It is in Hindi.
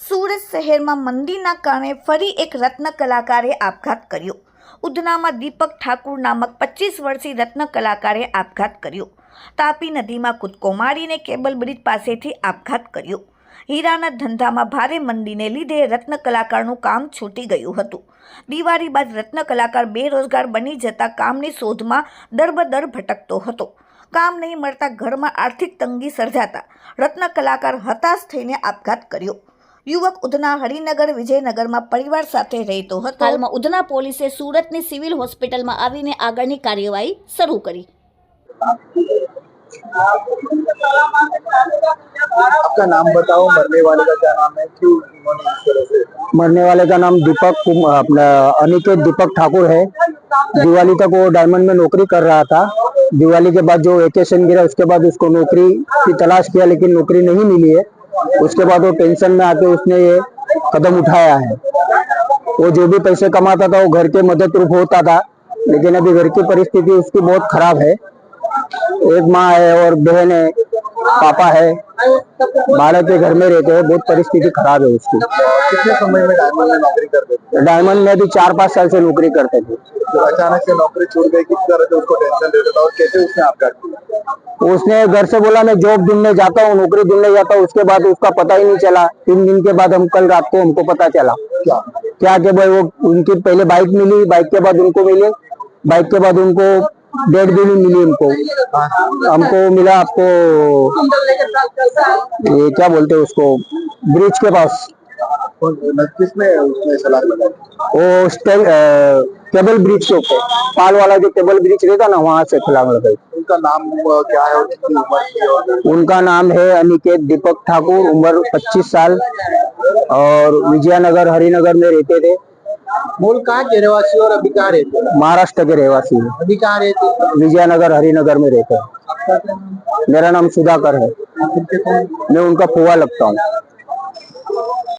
સુરત શહેરમાં મંદીના કારણે ફરી એક રત્ન કલાકારે આપઘાત કર્યો. ઉધનામાં દીપક ઠાકુર નામક પચીસ વર્ષીય રત્ન કલાકારે આપઘાત કર્યો. તાપી નદીમાં કૂદકો મારીને કેબલ બ્રિજ પાસેથી આપઘાત કર્યો. હીરાના ધંધામાં ભારે મંદીને લીધે રત્ન કલાકારનું કામ છૂટી ગયું હતું. દિવાળી બાદ રત્ન કલાકાર બેરોજગાર બની જતા કામની શોધમાં દરબદર ભટકતો હતો. કામ નહીં મળતા ઘરમાં આર્થિક તંગી સર્જાતા રત્ન કલાકાર હતાશ થઈને આપઘાત કર્યો યુવક ઉધના હરિનગર વિજયનગરમાં પરિવાર સાથે રહેતો હતો હાલમાં ઉધના પોલીસે સુરતની સિવિલ હોસ્પિટલમાં આવીને આગળની કાર્યવાહી શરૂ કરી आपका नाम बताओ मरने वाले का क्या नाम है क्यों उन्होंने इस तरह से मरने वाले का नाम दीपक कुम- अपना अनिकेत दीपक ठाकुर है दिवाली तक वो डायमंड में नौकरी कर रहा था दिवाली के बाद जो वेकेशन गिरा, उसके बाद उसको नौकरी की तलाश किया, लेकिन नौकरी नहीं मिली है। उसके बाद वो टेंशन में आके उसने ये कदम उठाया है। वो जो भी पैसे कमाता था, वो घर के मदद रूप होता था, लेकिन अभी घर की परिस्थिति उसकी बहुत खराब है। एक माँ है और बहन है, पापा है। बालक के घर में रहते हैं बहुत परिस्थिति खराब है उसकी। कितने समय में डायमंड में नौकरी करते थे? डायमंड में भी चार पाँच साल से नौकरी करते थे। तो अचानक से नौकरी छूट गई किस तरह से उसको टेंशन रहता था और कैसे उसने आपघात किया उसने घर से बोला मैं जॉब ढूँढने जाता हूँ नौकरी ढूँढने जाता हूँ। उसके बाद उसका पता ही नहीं चला। तीन दिन के बाद हम कल रात को हमको पता चला। क्या? क्या कि भाई वो उनकी पहले बाइक मिली बाइक के बाद उनको मिली। बाइक के बाद उनको भी नहीं मिली हमको। हमको मिला आपको ये क्या बोलते हैं उसको ब्रिज के पास। किसने उसने सलाह लगाई वो केबल ब्रिज के ऊपर। पाल वाला जो केबल ब्रिज रहता ना वहाँ से छलांग लगाई उनका नाम क्या है उनका नाम है अनिकेत दीपक ठाकुर उम्र 25 साल। और विजयनगर हरिनगर में रहते थे। मूल कहाँ के रहवासी और अभी कहाँ रहते हैं? महाराष्ट्र के रहवासी हैं। अभी कहाँ रहते हैं? विजयनगर हरिनगर में रहते हैं? मेरा नाम सुधाकर है। मैं उनका फुआ लगता हूँ।